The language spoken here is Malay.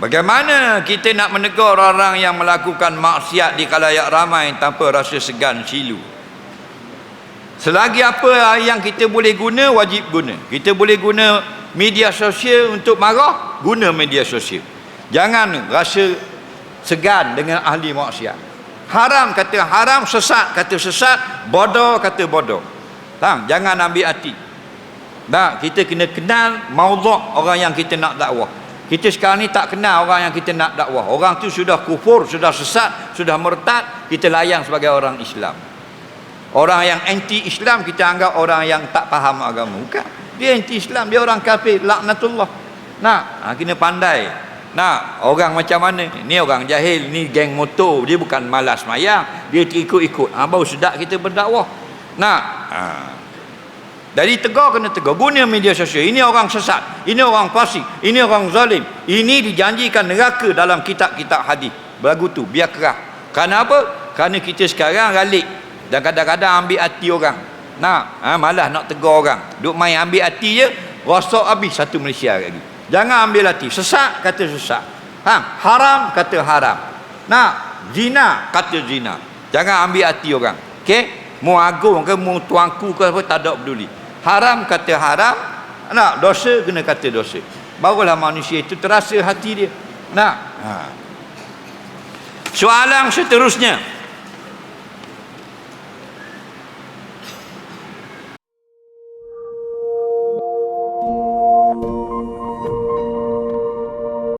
bagaimana kita nak menegur orang yang melakukan maksiat di kalayak ramai tanpa rasa segan silu? Selagi apa yang kita boleh guna wajib guna. Kita boleh guna media sosial untuk marah guna media sosial. Jangan rasa segan dengan ahli maksiat. Haram kata haram sesat kata sesat bodoh kata bodoh. Faham? jangan ambil hati. Tak, kita kena kenal maudhu' orang yang kita nak dakwah. Kita sekarang ni tak kenal orang yang kita nak dakwah. Orang tu sudah kufur, sudah sesat, sudah murtad, kita layan sebagai orang Islam. Orang yang anti Islam kita anggap orang yang tak faham agama. Bukan. Dia anti Islam, dia orang kafir, laknatullah. Nak, ha, kena pandai. Nak, orang macam mana? Ni orang jahil, ni geng motor, dia bukan malas mayang, dia ikut-ikut. Ha, baru sedap kita berdakwah. Nak, ha, dari tegur kena tegur. Guna media sosial. Ini orang sesat. Ini orang fasik. Ini orang zalim. Ini dijanjikan neraka dalam kitab-kitab hadis. Berlagu tu. Biar kerah. Kerana apa? Kerana kita sekarang ralik. Dan kadang-kadang ambil hati orang. Nak. Ha, malah nak tegur orang. Duk main ambil hati je. Rosok habis satu Malaysia lagi. Jangan ambil hati. Sesat kata sesat. Ha, haram kata haram. Nak. Zina kata zina. Jangan ambil hati orang. Okey? Mu agung ke mu tuanku ke apa tak ada peduli haram kata haram nak dosa kena kata dosa. Barulah manusia itu terasa hati dia. Nak. Ha. soalan seterusnya